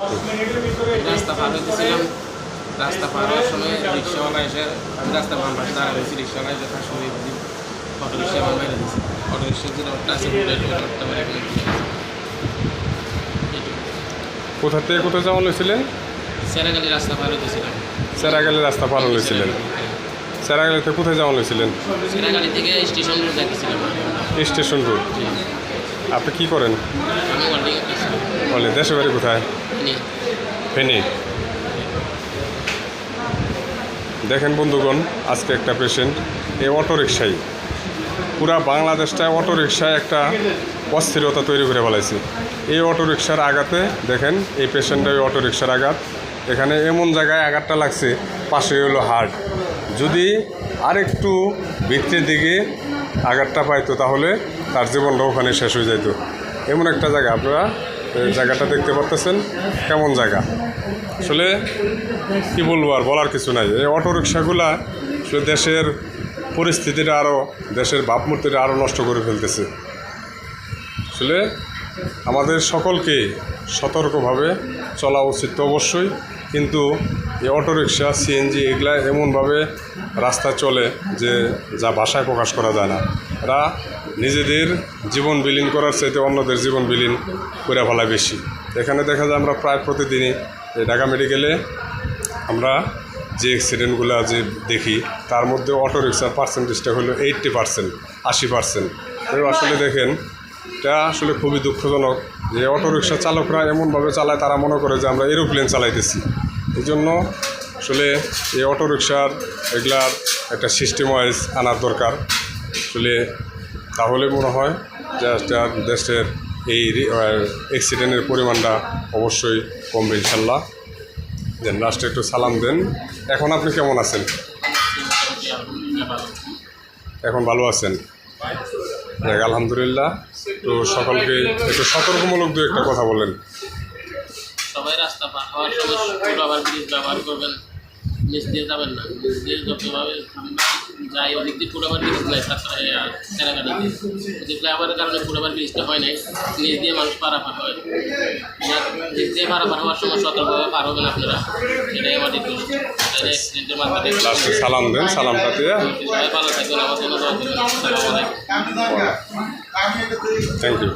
রাস্তা পার হইতেছিলাম। রাস্তা পার হওয়ার সময় রিক্সাওয়ালা এসে আমি রাস্তার বাম পাশে দাঁড়া রয়েছি। রিক্সাওয়ালা এসে তার সঙ্গে অটো রিক্সা আমার মেরে দিয়েছে অটো রিক্সা যে রোডটা আছে রোডটা মেরে। কোথা থেকে কোথায় যাওয়া হয়েছিলেন সেরাগালি রাস্তা পার হইতেছিলাম। সেরাগালি রাস্তা পার হয়েছিলেন সেরাগালিতে কোথায় যাওয়া হয়েছিলেন সেরাগালি থেকে স্টেশন রোড যাইতেছিলাম। Station road. আপনি কি করেন? আমি বলে দেশের বাড়ি কোথায় ফেনী দেখেন বন্ধুগণ আজকে একটা পেশেন্ট এই অটো রিক্সায় পুরা বাংলাদেশটায় অটো রিক্সায় একটা অস্থিরতা তৈরি করে ফেলাইছে। এই অটো রিক্সার আঘাতে দেখেন এই পেশেন্টটা ওই অটো রিক্সার আঘাত। এখানে এমন জায়গায় আঘাতটা লাগছে পাশে হলো হার্ট। যদি আরেকটু ভিতরের দিকে আঘাতটা পাইতো তাহলে তার জীবনটা ওখানে শেষ হয়ে যেত এমন একটা জায়গা আপনারা জায়গাটা দেখতে পারতেছেন? কেমন জায়গা? আসলে কি বলব আর বলার কিছু নাই। এই অটো রিক্সাগুলা আসলে দেশের পরিস্থিতিটা আরও দেশের ভাবমূর্তিটা আরও নষ্ট করে ফেলতেছে। আসলে আমাদের সকলকে সতর্কভাবে চলা উচিত অবশ্যই, কিন্তু এই অটোরিকশা, সিএনজি এগুলা এমনভাবে রাস্তা চলে যে যা ভাষায় প্রকাশ করা যায় না। এরা নিজেদের জীবন বিলীন করার চাইতে অন্যদের জীবন বিলীন করে ফেলা বেশি। এখানে দেখা যায় আমরা প্রায় প্রতিদিনই ঢাকা মেডিকেলে আমরা যে অ্যাক্সিডেন্টগুলো যে দেখি, তার মধ্যে অটোরিক্সার পার্সেন্টেজটা হলো এইট্টি পার্সেন্ট আশি পার্সেন্ট এবার আসলে দেখেন, এটা আসলে খুবই দুঃখজনক যে অটোরিক্সা চালকরা এমনভাবে চালায়, তারা মনে করে যে আমরা এরোপ্লেন চালাইতেছি। এই জন্য আসলে এই অটোরিক্সার এগুলার একটা সিস্টেম ওয়াইজ আনার দরকার। আসলে তাহলে মনে হয় যে একটা দেশের এই অ্যাক্সিডেন্টের পরিমাণটা অবশ্যই কমবে ইনশাল্লাহ। দেন লাস্টে একটু সালাম দেন। এখন আপনি কেমন আছেন? এখন ভালো আছেন? দেখ আলহামদুলিল্লাহ। তো সকলকে একটু সতর্কমূলক দু একটা কথা বলেন। সবাই রাস্তা পার হওয়ার সময় ব্যবহার করবেন। দিয়ে যাবেন না। দিয়ে যতভাবে যাই ওদিক দিয়ে পুরো আবার ব্রিজ নাই সেরাগাড়িতে ওদিক ফ্লাইওভারের কারণে পুরো আবার ব্রিজটা হয় নাই নিচ দিয়ে মানুষ পারাপার হয়। নিচ দিয়ে পারাপার হওয়ার সময় সতর্কভাবে পার হবেন আপনারা। এটাই আমার রিকোয়েস্ট এটাই অ্যাক্সিডেন্টের মাধ্যমে সালাম দেন সালামটা দিয়ে সবাই ভালো থাকবেন আমার জন্য থ্যাংক ইউ